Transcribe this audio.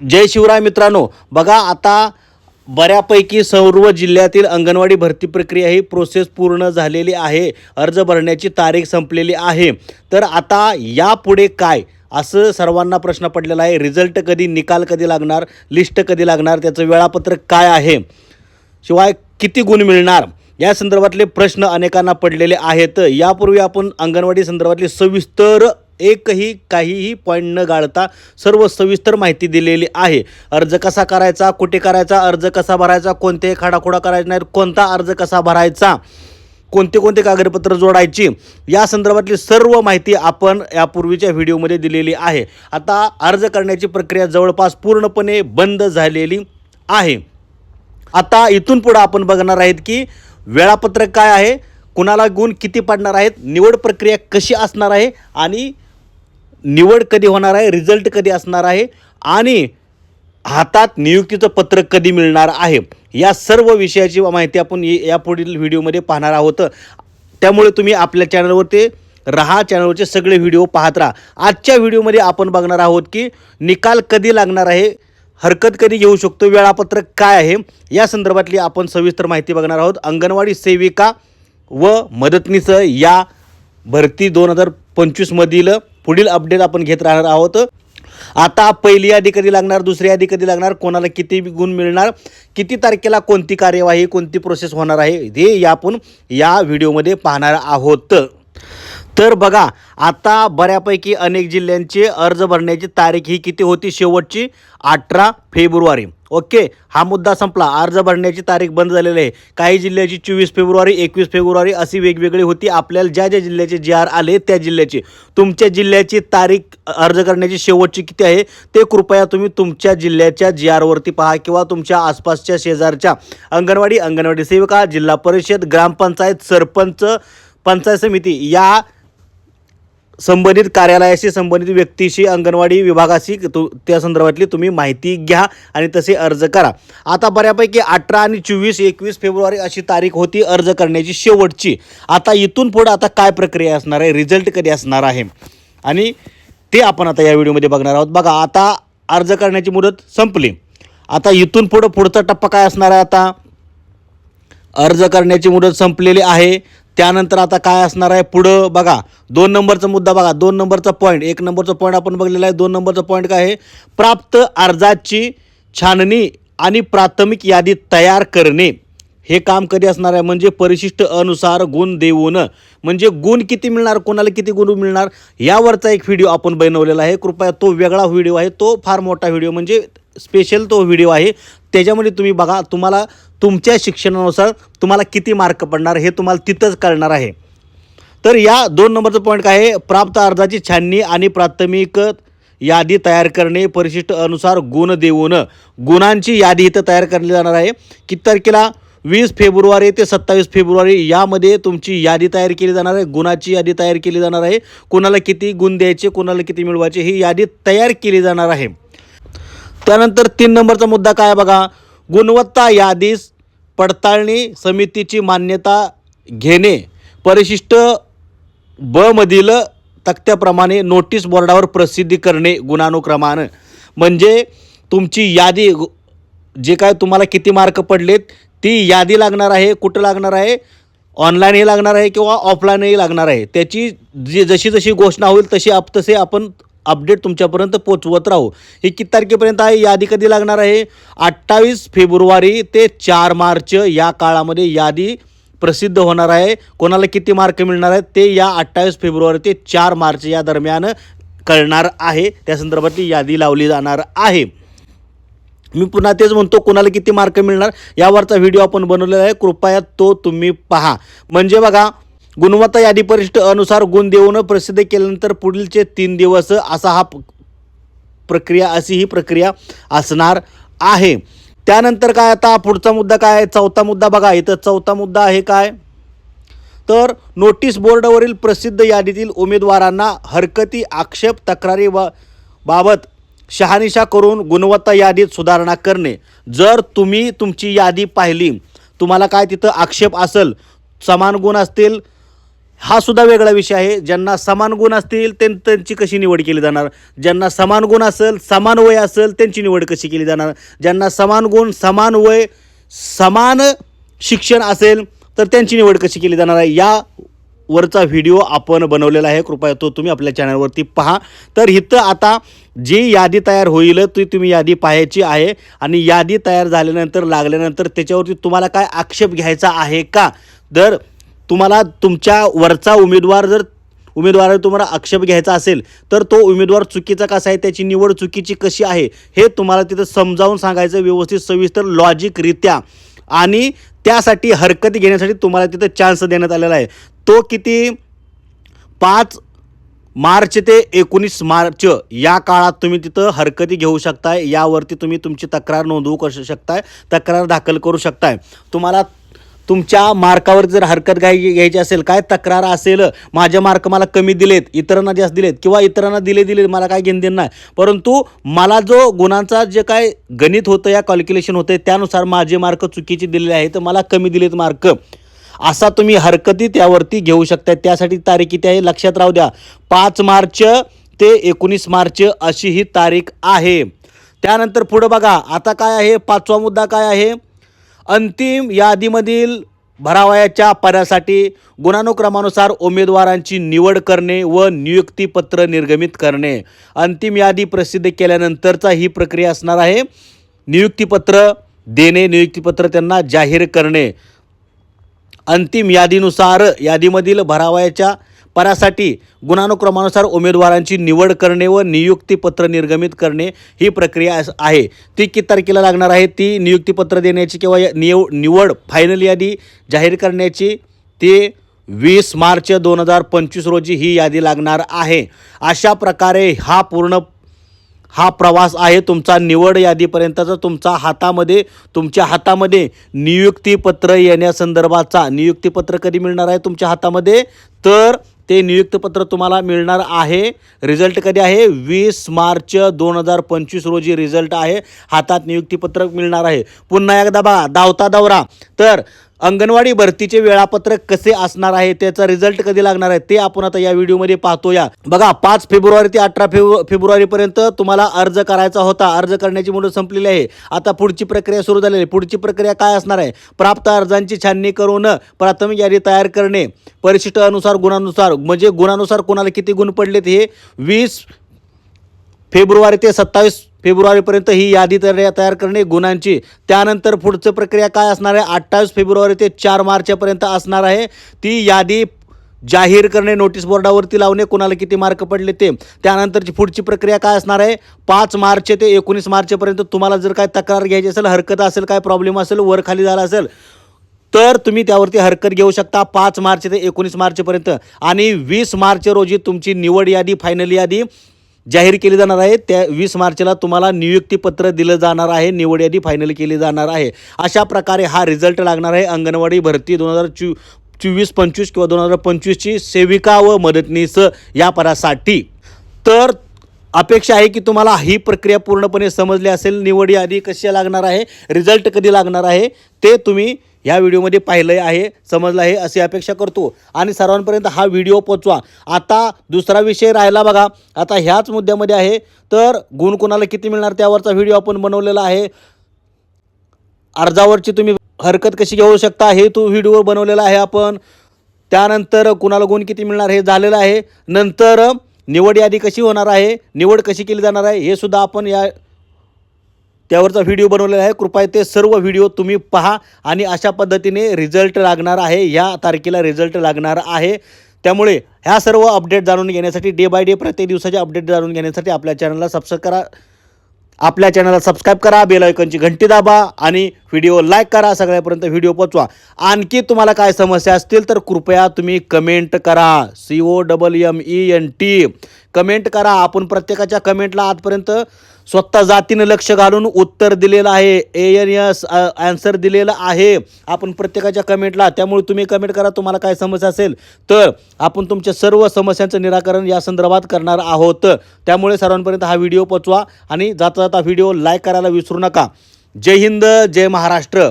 जय शिवराय मित्रांनो. बघा आता बऱ्यापैकी सर्व जिल्ह्यातील अंगणवाडी भरती प्रक्रिया ही प्रोसेस पूर्ण झालेली आहे. अर्ज भरण्याची तारीख संपलेली आहे. तर आता यापुढे काय? असं सर्वांना प्रश्न पडलेला आहे. रिझल्ट कधी निकाल कधी लागणार लिस्ट कधी लागणार त्याचं वेळापत्रक काय आहे? शिवाय किती गुण मिळणार? या संदर्भातले प्रश्न अनेकांना पडलेले आहेत. यापूर्वी आपण अंगणवाडी संदर्भातली सविस्तर एकही काहीही पॉईंट न गाळता सर्व सविस्तर माहिती दिलेली आहे. अर्ज कसा करायचा कुठे करायचा अर्ज कसा भरायचा कोणतेही खाडाखोडा करायचा नाही कोणता अर्ज कसा भरायचा कोणते कोणते कागदपत्र जोडायची या संदर्भातली सर्व माहिती आपण यापूर्वीच्या व्हिडिओमध्ये दिलेली आहे. आता अर्ज करण्याची प्रक्रिया जवळपास पूर्णपणे बंद झालेली आहे. आता इथून पुढं आपण बघणार आहेत की वेळापत्रक काय आहे कुणाला गुण किती पडणार आहेत निवड प्रक्रिया कशी असणार आहे आणि निवड कधी होणार आहे रिझल्ट कधी असणार आहे आणि हातात नियुक्तीचं पत्र कधी मिळणार आहे? या सर्व विषयाची माहिती आपण यापुढील व्हिडिओमध्ये पाहणार आहोत. त्यामुळे तुम्ही आपल्या चॅनलवरती रहा चॅनलवरचे सगळे व्हिडिओ पाहत राहा. आजच्या व्हिडिओमध्ये आपण बघणार आहोत की निकाल कधी लागणार आहे हरकत कधी घेऊ शकतो वेळापत्रक काय आहे या संदर्भातली आपण सविस्तर माहिती बघणार आहोत. अंगणवाडी सेविका व मदतनीस या भरती दोन हजार पंचवीसमधील पुढील अपडेट आपण घेत राहणार आहोत. आता पहिली यादी कधी लागणार दुसरी यादी कधी लागणार कोणाला किती गुण मिळणार किती तारखेला कोणती कार्यवाही कोणती प्रोसेस होणार आहे हे आपण या व्हिडिओमध्ये पाहणार आहोत. तर बघा आता बऱ्यापैकी अनेक जिल्ह्यांचे अर्ज भरण्याची तारीख ही किती होती? शेवटची अठरा फेब्रुवारी. ओके? हा मुद्दा संपला. अर्ज भरण्याची तारीख बंद झालेली आहे. काही जिल्ह्याची चोवीस फेब्रुवारी एकवीस फेब्रुवारी अशी वेगवेगळी होती. आपल्याला ज्या ज्या जिल्ह्याचे जे आर आले त्या जिल्ह्याची. तुमच्या जिल्ह्याची तारीख अर्ज करण्याची शेवटची किती आहे? ते कृपया तुम्ही तुमच्या जिल्ह्याच्या जी आरवरती पहा किंवा तुमच्या आसपासच्या शेजारच्या अंगणवाडी अंगणवाडी सेविका जिल्हा परिषद ग्रामपंचायत सरपंच पंचायत समिती या संबंधित कार्यालयाशी संबंधित व्यक्तीशी अंगणवाडी विभागाशी तु त्या संदर्भातली तुम्ही माहिती घ्या आणि तसे अर्ज करा. आता बऱ्यापैकी अठरा आणि चोवीस एकवीस फेब्रुवारी अशी तारीख होती अर्ज करण्याची शेवटची. आता इथून पुढं आता काय प्रक्रिया असणार आहे? रिझल्ट कधी असणार आहे? आणि ते आपण आता या व्हिडिओमध्ये बघणार आहोत. बघा आता अर्ज करण्याची मुदत संपली. आता इथून पुढं पुढचा टप्पा काय असणार आहे आता? अर्ज करण्याची मुदत संपलेली आहे. त्यानंतर आता काय असणार आहे पुढं? बघा दोन नंबरचा मुद्दा बघा दोन नंबरचा पॉईंट एक नंबरचा पॉईंट आपण बघलेला आहे दोन नंबरचा पॉईंट काय आहे? प्राप्त अर्जाची छाननी आणि प्राथमिक यादी तयार करणे. हे काम कधी असणार आहे? म्हणजे परिशिष्ट अनुसार गुण देऊन. म्हणजे गुण किती मिळणार? कोणाला किती गुण मिळणार? यावरचा एक व्हिडिओ आपण बनवलेला आहे. कृपया तो वेगळा व्हिडिओ आहे. तो फार मोठा व्हिडिओ म्हणजे स्पेशल तो व्हिडिओ आहे. त्याच्यामध्ये तुम्ही बघा तुम्हाला तुमच्या शिक्षणानुसार तुम्हाला किती मार्क पडणार हे तुम्हाला तिथंच कळणार आहे. तर या दोन नंबरचं पॉईंट काय आहे? प्राप्त अर्जाची छाननी आणि प्राथमिक यादी तयार करणे परिशिष्ट अनुसार गुण देऊन गुणांची यादी इथं तयार करली जाणार आहे. किती तारखेला? वीस फेब्रुवारी ते सत्तावीस फेब्रुवारी यामध्ये तुमची यादी तयार केली जाणार आहे गुणाची यादी तयार केली जाणार आहे. कोणाला किती गुण द्यायचे कोणाला किती मिळवायचे ही यादी तयार केली जाणार आहे. त्यानंतर तीन नंबरचा मुद्दा काय बघा? गुणवत्ता यादीस पडताळणी समितीची मान्यता घेणे. परिशिष्ट ब मधील तक्त्याप्रमाणे नोटीस बोर्डावर प्रसिद्धी करणे गुणानुक्रमानं. म्हणजे तुमची यादी जे काय तुम्हाला किती मार्क पडलेत ती यादी लागणार आहे कुठं लागणार आहे? ऑनलाईनही लागणार आहे किंवा ऑफलाईनही लागणार आहे? त्याची जी जशी जशी घोषणा होईल तशी आप तसे आपण अपडेट तुमच्यापर्यंत पोचवत राहू. ही किती तारखेपर्यंत आहे? यादी कधी लागणार आहे? अठ्ठावीस फेब्रुवारी ते चार मार्च या काळामध्ये यादी प्रसिद्ध होणार आहे. कोणाला किती मार्क मिळणार आहेत? ते या अठ्ठावीस फेब्रुवारी ते चार मार्च या दरम्यान कळणार आहे. त्या संदर्भातली यादी लावली जाणार आहे. मी पुन्हा तेच म्हणतो कोणाला किती मार्क मिळणार? यावरचा व्हिडिओ आपण बनवलेला आहे. कृपया तो तुम्ही पहा. म्हणजे बघा गुणवत्ता यादी परिष्ठ अनुसार गुण देऊन प्रसिद्ध केल्यानंतर पुढीलचे तीन दिवस असा हा प्रक्रिया अशी ही प्रक्रिया असणार आहे. त्यानंतर काय आता पुढचा मुद्दा काय आहे? चौथा मुद्दा बघा इथं चौथा मुद्दा आहे काय? तर नोटीस बोर्डवरील प्रसिद्ध यादीतील उमेदवारांना हरकती आक्षेप तक्रारी बा बाबत शहानिशा करून गुणवत्ता यादीत सुधारणा करणे. जर तुम्ही तुमची यादी पाहिली तुम्हाला काय तिथं आक्षेप असेल समान गुण असतील हा सुद्धा वेगळा विषय आहे. ज्यांना समान गुण असतील त्यां त्यांची कशी निवड केली जाणार? ज्यांना समान गुण असेल समान वय असेल त्यांची निवड कशी केली जाणार? ज्यांना समान गुण समान वय समान शिक्षण असेल तर त्यांची निवड कशी केली जाणार आहे? या वरचा व्हिडिओ आपण बनवलेला आहे. कृपया तो तुम्ही आपल्या चॅनलवरती पहा. तर इथं आता जी यादी तयार होईल ती तुम्ही यादी पाहायची आहे. आणि यादी तयार झाल्यानंतर लागल्यानंतर त्याच्यावरती तुम्हाला काय आक्षेप घ्यायचा आहे का? तर तुम्हाला तुमच्या वरचा उमेदवार जर उमेदवार तुम्हाला आक्षेप घ्यायचा असेल तर तो उमेदवार चुकीचा कसा आहे त्याची निवड चुकीची कशी आहे हे तुम्हाला तिथं समजावून सांगायचं व्यवस्थित सविस्तर लॉजिकरित्या. आणि त्यासाठी हरकती घेण्यासाठी तुम्हाला तिथं चान्स देण्यात आलेला आहे. तो किती? पाच मार्च ते एकोणीस मार्च या काळात तुम्ही तिथं हरकती घेऊ शकताय यावरती तुम्ही तुमची तक्रार नोंदवू करू शकताय तक्रार दाखल करू शकताय. तुम्हाला तुमच्या मार्कावर जर हरकत घाय घ्यायची असेल काय तक्रार असेल माझे मार्क मला कमी दिलेत इतरांना जास्त दिलेत किंवा इतरांना दिले दिले मला काय घेणं देणं नाही. परंतु मला जो गुणांचा जे काय गणित होतं या कॅल्क्युलेशन होतं त्यानुसार माझे मार्क चुकीचे दिलेले आहेत तर मला कमी दिलेत मार्क. असा तुम्ही हरकती त्यावरती घेऊ शकता त्यासाठी तारीख किती आहे? लक्षात राहू द्या. पाच मार्च ते एकोणीस मार्च अशी ही तारीख आहे. त्यानंतर पुढं बघा. आता काय आहे? पाचवा मुद्दा काय आहे? अंतिम यादीमधील भरावयाच्या पदासाठी गुणानुक्रमानुसार उमेदवारांची निवड करणे व नियुक्तीपत्र निर्गमित करणे. अंतिम यादी प्रसिद्ध केल्यानंतरचा ही प्रक्रिया असणार आहे. नियुक्तीपत्र देणे नियुक्तीपत्र त्यांना जाहीर करणे. अंतिम यादीनुसार यादीमधील भरावयाच्या पदासाठी गुणानुक्रमानुसार उमेदवारांची निवड करणे व नियुक्तीपत्र निर्गमित करणे ही प्रक्रिया आहे. ती किती तारखेला लागणार आहे? ती नियुक्तीपत्र देण्याची किंवा या- निव निवड फायनल यादी जाहीर करण्याची ती वीस मार्च दोन हजार पंचवीस रोजी ही यादी लागणार आहे. अशा प्रकारे हा पूर्ण हा प्रवास आहे तुमचा. निवड यादीपर्यंतचा तुमचा हातामध्ये तुमच्या हातामध्ये नियुक्तीपत्र येण्यासंदर्भाचा नियुक्तीपत्र कधी मिळणार आहे तुमच्या हातामध्ये? तर ते नियुक्तपत्र तुम्हाला मिळणार आहे. रिझल्ट कधी आहे? वीस मार्च दोन हजार पंचवीस रोजी रिझल्ट आहे. हातात नियुक्तीपत्र मिळणार आहे. पुन्हा एकदा बघा धावता दौरा. तर अंगणवाडी भरतीचे वेळापत्रक कसे असणार आहे त्याचा रिझल्ट कधी लागणार आहे ते आपण आता या व्हिडिओमध्ये पाहतोया. बघा पाच फेब्रुवारी ते अठरा फेब्रु फेब्रुवारीपर्यंत तुम्हाला अर्ज करायचा होता. अर्ज करण्याची मुदत संपलेली आहे. आता पुढची प्रक्रिया सुरू झालेली आहे. पुढची प्रक्रिया काय असणार आहे? प्राप्त अर्जांची छाननी करून प्राथमिक यादी तयार करणे. परिशिष्ट अनुसार गुणानुसार म्हणजे गुणानुसार कोणाला किती गुण पडलेत हे वीस फेब्रुवारी ते सत्तावीस फेब्रुवारीपर्यंत ही यादी तयार तयार करणे गुणांची. त्यानंतर पुढचं प्रक्रिया काय असणार आहे? अठ्ठावीस फेब्रुवारी ते चार मार्चपर्यंत असणार आहे. ती यादी जाहीर करणे नोटीस बोर्डावरती लावणे कोणाला किती मार्क पडले ते. त्यानंतरची पुढची प्रक्रिया काय असणार आहे? पाच मार्च ते एकोणीस मार्चपर्यंत तुम्हाला जर काय तक्रार घ्यायची असेल हरकत असेल काय प्रॉब्लेम असेल वर खाली झाला असेल तर तुम्ही त्यावरती हरकत घेऊ शकता पाच मार्च ते एकोणीस मार्चपर्यंत. आणि वीस मार्च रोजी तुमची निवड यादी फायनल यादी जाहीर केली जाणार आहे. त्या वीस मार्चला तुम्हाला नियुक्तीपत्र दिलं जाणार आहे. निवड यादी फायनल केली जाणार आहे. अशा प्रकारे हा रिझल्ट लागणार आहे. अंगणवाडी भरती दोन हजार चो चोवीस पंचवीस किंवा दोन हजार पंचवीसची सेविका व मदतनीस या पदासाठी. तर अपेक्षा आहे की तुम्हाला ही प्रक्रिया पूर्णपणे समजली असेल. निवड यादी कशी लागणार आहे? रिझल्ट कधी लागणार आहे? ते तुम्ही ह्या व्हिडिओमध्ये पाहिलं आहे समजलं आहे अशी अपेक्षा करतो. आणि सर्वांपर्यंत हा व्हिडिओ पोचवा आता दुसरा विषय राहिला बघा. आता ह्याच मुद्द्यामध्ये आहे. तर गुण कोणाला किती मिळणार त्यावरचा व्हिडिओ आपण बनवलेला आहे. अर्जावरची तुम्ही हरकत कशी घेऊ शकता हे तो व्हिडिओ बनवलेला आहे आपण. त्यानंतर कुणाला गुण किती मिळणार हे झालेलं आहे. नंतर निवड यादी कशी होणार आहे निवड कशी केली जाणार आहे हे सुद्धा आपण या त्यावरचा व्हिडिओ बनवलेला आहे. कृपया ते सर्व व्हिडिओ तुम्ही पहा आणि अशा पद्धतीने रिझल्ट लागणार आहे. या तारखेला रिझल्ट लागणार आहे. त्यामुळे ह्या सर्व अपडेट जाणून घेण्यासाठी डे बाय डे प्रत्येक दिवसाचे अपडेट जाणून घेण्यासाठी आपल्या चॅनलला सबस्क्राईब करा. आपल्या चॅनलला सबस्क्राईब करा. बेल घंटी दाबा आणि व्हिडिओ लाईक करा. सगळ्यापर्यंत व्हिडिओ पोचवा आणखी तुम्हाला काय समस्या असतील तर कृपया तुम्ही कमेंट करा. C O double M E N T comment करा. आपण प्रत्येकाच्या कमेंटला आजपर्यंत स्वतः जातीनं लक्ष घालून उत्तर दिलेलं आहे. ए एन एस आन्सर दिलेलं आहे. आपण प्रत्येकाच्या कमेंटला त्यामुळे तुम्ही कमेंट करा तुम्हाला काय समस्या असेल तर आपण तुमच्या सर्व समस्यांचं निराकरण या संदर्भात करणार आहोत. त्यामुळे सर्वांपर्यंत हा व्हिडिओ पोचवा आणि जाता जाता व्हिडिओ लाईक करायला विसरू नका. जय हिंद जय महाराष्ट्र.